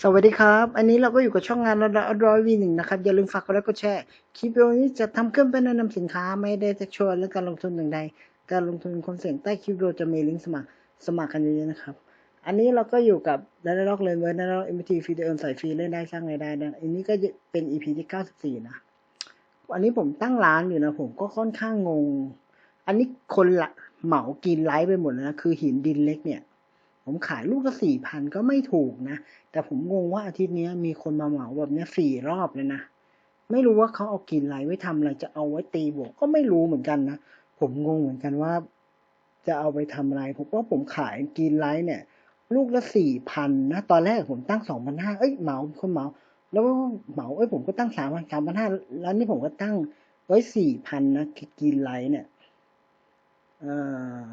สวัสดีครับ อันนี้เราก็อยู่กับช่องงานร้อยวีหนึ่งนะครับ อย่าลืมฝากกดไลค์กดแชร์ คลิปวิดีโอนี้จะทำขึ้นเพื่อแนะนำสินค้าไม่ได้จะชวนเรื่องการลงทุนอย่างใด การลงทุนความเสี่ยงใต้คลิปวิดีโอจะมีลิงก์สมัครสมัครกันเยอะๆนะครับ อันนี้เราก็อยู่กับดันล็อกเลนเวอร์ดันล็อกเอ็มทีฟรีเดิมใส่ฟรีเล่นได้สร้างรายได้นะอันนี้ก็เป็น EP ที่94นะอันนี้ผมตั้งร้านอยู่นะผมก็ค่อนข้างงง อันนี้คนละเหมากินไลฟ์ไปหมดแล้วนะคือหินดินเล็กเนี่ย ผมขายลูกละสี่พันก็ไม่ถูกนะ แต่ผมงงว่าอาทิตย์นี้มีคนมาเหมาแบบนี้สี่รอบเลยนะ ไม่รู้ว่าเขาเอากินไรไว้ทำอะไรจะเอาไว้ตีบวกก็ไม่รู้เหมือนกันนะ ผมงงเหมือนกันว่า จะเอาไปทำอะไรผมว่าผมขายกินไรเนี่ย ลูกละสี่พันนะ ตอนแรกผมตั้งสองพันห้าเอ้ยเหมาคนเหมา แล้วเหมาเอ้ยผมก็ตั้งสามพันสามพันห้าแล้วนี่ผมก็ตั้งไว้สี่พันนะกินไรเนี่ยอ่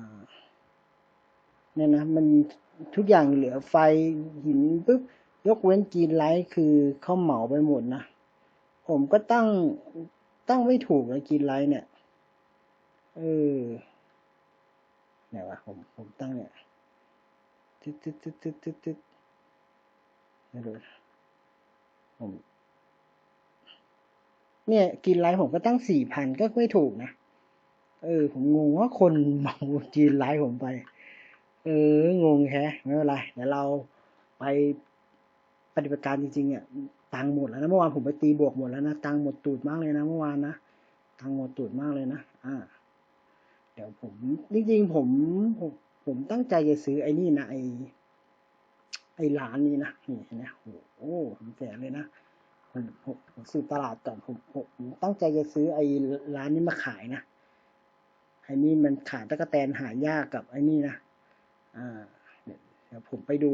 อ เนี่ยนะมันทุกอย่างเหลือไฟหินปุ๊บยกเว้นจีนไลท์คือเขาเหมาไปหมดนะ ผมก็ตั้งตั้งไม่ถูกเลยจีนไลท์เนี่ยเออไหนวะผมผมตั้งเนี่ยตึ๊ดตึ๊ดตึ๊ดตึ๊ดตึ๊ดตึ๊ดไม่รู้ผมเนี่ยกินไลท์ผมก็ตั้งสี่พันก็ไม่ถูกนะ เออ ผมงงว่าคนเมาจีนไลท์ผมไป เอองงแฮะไม่เป็นไรเดี๋ยวเราไปปฏิบัติการจริงๆเนี่ยตังค์หมดแล้วนะเมื่อวานผมไปตีบวกหมดแล้วนะตังค์หมดตูดมากเลยนะเมื่อวานนะตังค์หมดตูดมากเลยนะอ่า เดี๋ยวผมจริงๆผมผมผมตั้งใจจะซื้อไอ้นี่นะไอ้ไอ้ร้านนี้นะนี่เห็นไหมโอ้โหผมแสนเลยนะผมผมผมซื้อตลาดก่อนผมผมตั้งใจจะซื้อไอ้ร้านนี้มาขายนะไอ้นี่มันขายตะกแตนหายากกับไอ้นี่นะ อ่าเดี๋ยวผมไปดู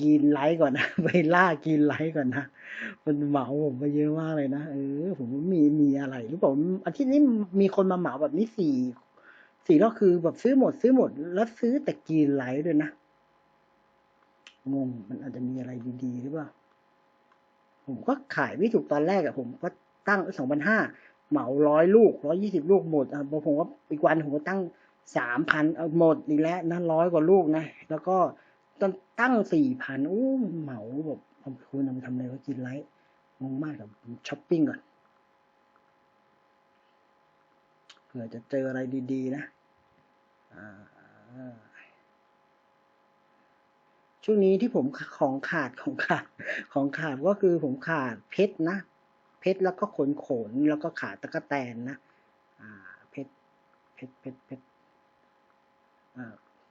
กินไลท์ก่อนนะไปล่ากินไลท์ก่อนนะมันเหมาผมไปเยอะมากเลยนะเออ ผมมีมีอะไรหรือเปล่าอาทิตย์นี้มีคนมาเหมาแบบนี้สี่สี่รอบคือแบบซื้อหมด ซื้อหมด แล้วซื้อแต่กินไลท์ด้วยนะงงมันอาจจะมีอะไรดีๆหรือเปล่าผมก็ขายไม่ถูกตอนแรกอะผมก็ตั้งสองพันห้าเหมาร้อยลูกร้อยี่สิบลูกหมดอะพอผมก็อีกวันผมก็ตั้ง สามพันเอาหมดอีกแล้วนะร้อยกว่าลูกนะ แล้วก็ตั้งสี่พันอู้เหมาแบบเอาคุณเอาไปทำอะไรก็กินไลท์งงมากกับช้อปปิ้งก่อนเผื่อจะเจออะไรดีๆนะช่วงนี้ที่ผมของขาดของขาดของขาดก็คือผมขาดเพชรนะ เพชรแล้วก็ขนขนแล้วก็ขาดตะกแตนนะ อ่าเพชรเพชรเพชรเพชร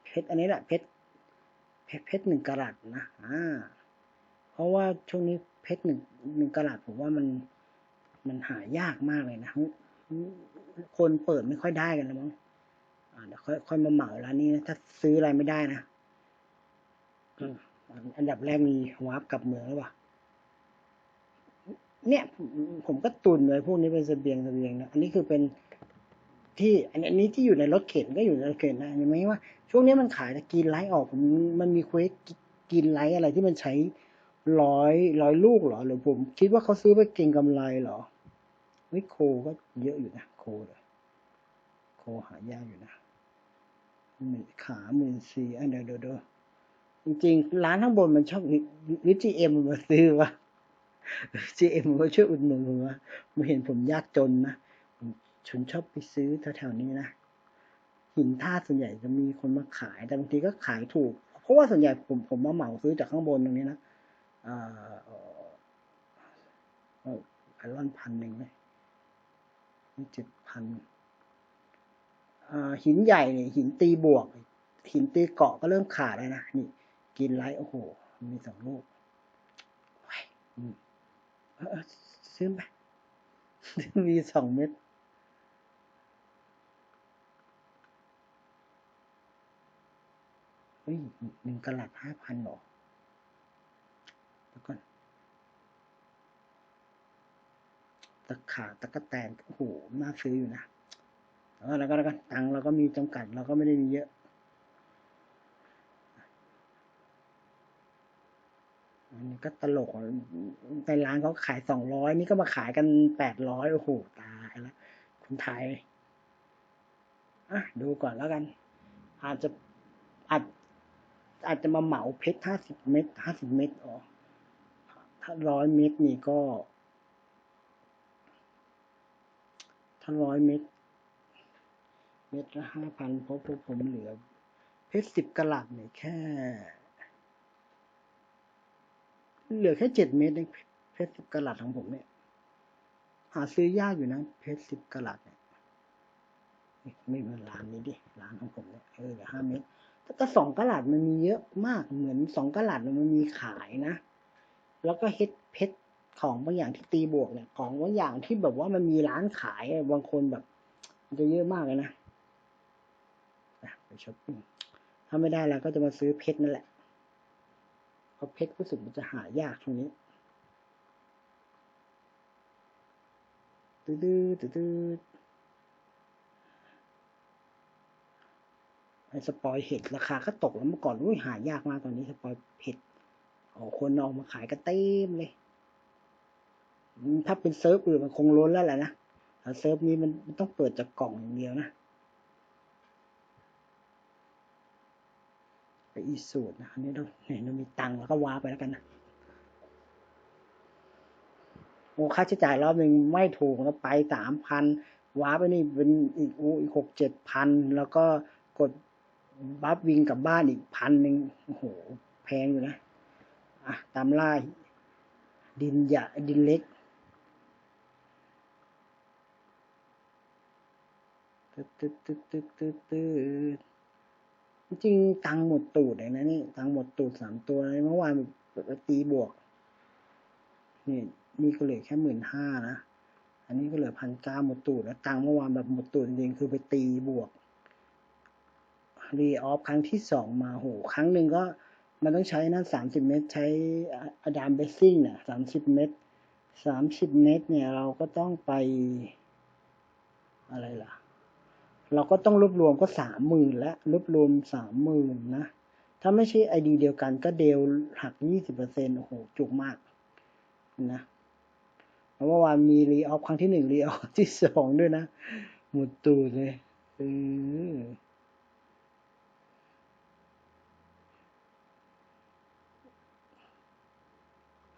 เพชรอันนี้แหละเพชรเพชรเพชรหนึ่งกะรัตนะอ่าเพราะว่าช่วงนี้เพชรหนึ่งหนึ่งกะรัตผมว่ามันมันหายากมากเลยนะคนเปิดไม่ค่อยได้กันแล้วมั้งอ่าเดี๋ยวค่อยค่อยมาเหมาร้านนี้นะถ้าซื้ออะไรไม่ได้นะอันดับแรกมีวาร์ปกลับเมืองหรือเปล่าเนี่ยผมก็ตุนเลยพวกนี้เป็นเสบียงเสบียงนะอันนี้คือเป็น ที่อันนี้ที่อยู่ในรถเข็นก็อยู่ในรถเข็นนะเห็นไหมว่า ช่วงนี้มันขายแต่กินไลท์ออกผมมันมีเควสกินไลท์อะไรที่มันใช้ร้อยร้อยลูกหรอหรือผมคิดว่าเขาซื้อไปเก่งกำไรหรอวิโคก็เยอะอยู่นะโคเลยโคหายากอยู่นะมืขาหมื่นสี่อันเดียวเดียวจริงๆ ร้านข้างบนมันชอบวิจีเอ็มมาซื้อวะจีเอ็มมาช่วยอุดหนุนผมว่ามาเห็นผมยากจนนะ ฉันชอบไปซื้อแถวๆนี้นะหินท่าส่วนใหญ่จะมีคนมาขาย แต่บางทีก็ขายถูก เพราะว่าส่วนใหญ่ผมผมมาเหมาซื้อจากข้างบนตรงนี้นะอ่าไอรอนพันหนึ่งเลยนี่เจ็ดพันหินใหญ่เนี่ยหินตีบวก หินตีเกาะก็เริ่มขาดแล้วนะนี่ กินไลท์โอ้โห มีสองลูกซื้อไปมีสองเม็ด ฮ้ยหนึ่งกะลัดห้าพันหรอแล้วก็ตะขาตะกะแตน โอ้โห น่าซื้ออยู่นะแล้วก็แล้วก็ตังเราก็มีจำกัด เราก็ไม่ได้มีเยอะอันนี้ก็ตลกในร้านเขาขายสองร้อยนี่ก็มาขายกันแปดร้อยโอ้โห ตายแล้วคุณไทยอะดูก่อนแล้วกัน อาจจะอาจ อาจจะมาเหมาเพชรห้าสิบเม็ดห้าสิบเม็ดอ๋อถ้าร้อยเม็ดนี่ก็ ถ้าร้อยเม็ดเม็ดละห้าพันเพราะพวกผมเหลือ เพชรสิบกะลัดเนี่ยแค่ เหลือแค่เจ็ดเม็ดเองเพชรสิบกะลัดของผมเนี่ย หาซื้อยากอยู่นะ เพชรสิบกะลัดเนี่ยนี่ไม่เหมือนร้านนี้ดิร้านของผมเนี่ยเออเหลือห้าเม็ด แต่ก็สองกะลัดมันมีเยอะมากเหมือนสองกะลัดมันมีขายนะ แล้วก็เฮ็ดเพชรของบางอย่างที่ตีบวกเนี่ย ของบางอย่างที่แบบว่ามันมีร้านขายบางคนแบบมันจะเยอะมากเลยนะไปช้อปปิ้งถ้าไม่ได้แล้วก็จะมาซื้อเพชรนั่นแหละเพราะเพชรรู้สึกมันจะหายากช่วงนี้ตื้อตื้อตื้อตื้อไอ้ สปอยเห็ดราคาก็ตกแล้วเมื่อก่อนอุ้ยหายากมากตอนนี้สปอยเห็ดโอ้คนเอามาขายกันเต็มเลย ถ้าเป็นเซิร์ฟอื่นมันคงล้นแล้วแหละนะแต่เซิร์ฟนี้มันมันต้องเปิดจากกล่องอย่างเดียวนะไปอีสูตรนะอันนี้เราไหนเรามีตังค์แล้วก็ว้าไปแล้วกันนะโอ้ค่าใช้จ่ายรอบหนึ่งไม่ถูกแล้วไปสามพันว้าไปนี่เป็นอีกโอ้อีกหกเจ็ดพันแล้วก็กด บัฟวิงกับบ้านอีกพันหนึ่งโอ้โห แพงอยู่นะ อะ ตามล่าดินหยาดินเล็กตึ๊ดตึ๊ดตึ๊ดตึ๊ดตึ๊ดตึ๊ดจริงตังหมดตูดเลยนะนี่ตังหมดตูดสามตัวเลยเมื่อวานไปตีบวก นี่นี่ก็เหลือแค่หมื่นห้านะ อันนี้ก็เหลือพันเก้าหมดตูดแล้วตังเมื่อวานแบบหมดตูดจริงๆคือไปตีบวก รีออฟครั้งที่สองมาโหครั้งหนึ่งก็มันต้องใช้นั่นสามสิบเมตร ใช้อดามเบสซิ่งเนี่ยสามสิบเมตรสามสิบเมตร เนี่ยเราก็ต้องไป อะไรล่ะ เราก็ต้องรวบรวมก็สามหมื่นแล้วรวบรวมสามหมื่นนะ ถ้าไม่ใช่ไอดีเดียวกันก็เดลหักยี่สิบเปอร์เซ็นโอ้โห จุกมาก นะเมื่อวานมีรีออฟครั้งที่หนึ่งรีออฟที่สองด้วยนะ หมดตูดเลยเออ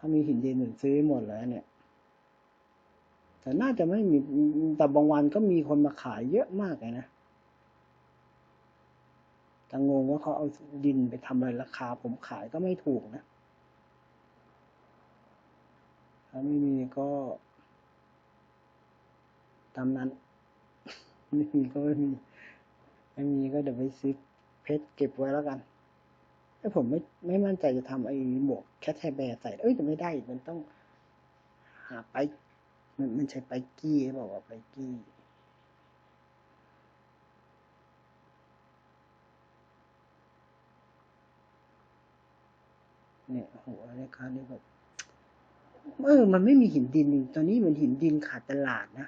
ถ้ามีหินเย็นหนึ่งซื้อหมดแล้วเนี่ย แต่น่าจะไม่มีแต่บางวันก็มีคนมาขายเยอะมากเลยนะแต่งงว่าเขาเอาดินไปทำอะไรราคา ผมขายก็ไม่ถูกนะถ้าไม่มีก็ตามนั้นไม่มีก็ไม่มีไม่มีก็เดี๋ยวไปซื้อเพชรเก็บไว้แล้วกัน ไอ้ผมไม่ไม่มั่นใจจะทำไอ้หมวกแคทแทแบร์ใส่เอ้ยจะไม่ได้มันต้องหาไปมันมันใช้ไปกี้หรือเปล่าไปกี้เนี่ยโหรคานี่แบบเออ มันไม่มีหินดิน ตอนนี้มือนหินดินขาดตลาดนะ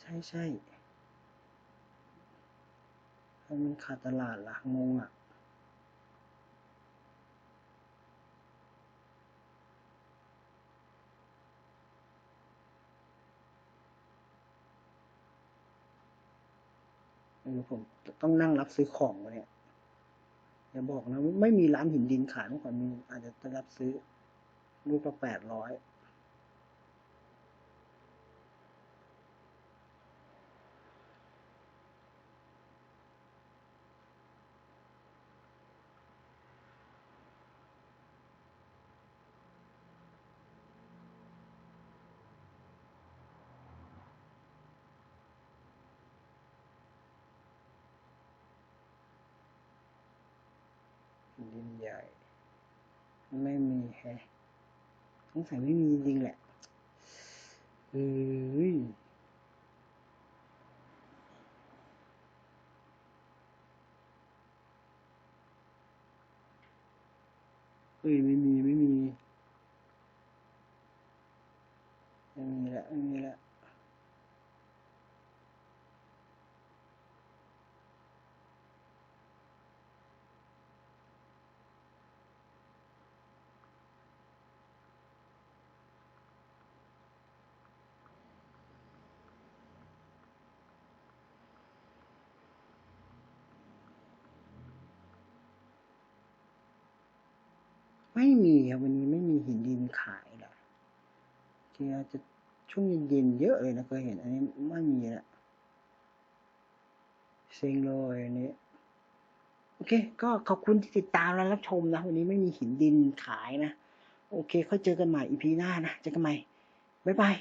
ใช่ใช่ทำไมมันขาดตลาดล่ะงงอะ ผมต้องนั่งรับซื้อของวะเนี่ยอย่าบอกนะ ไม่มีร้านหินดินขายเมื่อก่อนมีอาจจะจะรับซื้อลูกละแปดร้อย ดินใหญ่ ไม่มีแฮะสงสัยไม่มีจริงแหละเอ้ยเอ้ยไม่มี ไม่มีครับวันนี้ไม่มีหินดินขายหรอกทีอาจจะช่วงเย็นๆเยอะเลยนะเคยเห็น อันนี้ไม่มีละเซ็งเลยอันนี้โอเค ก็ขอบคุณที่ติดตามและรับชมนะ วันนี้ไม่มีหินดินขายนะ โอเค ค่อยเจอกันใหม่อีพีหน้านะ เจอกันใหม่ บ๊ายบาย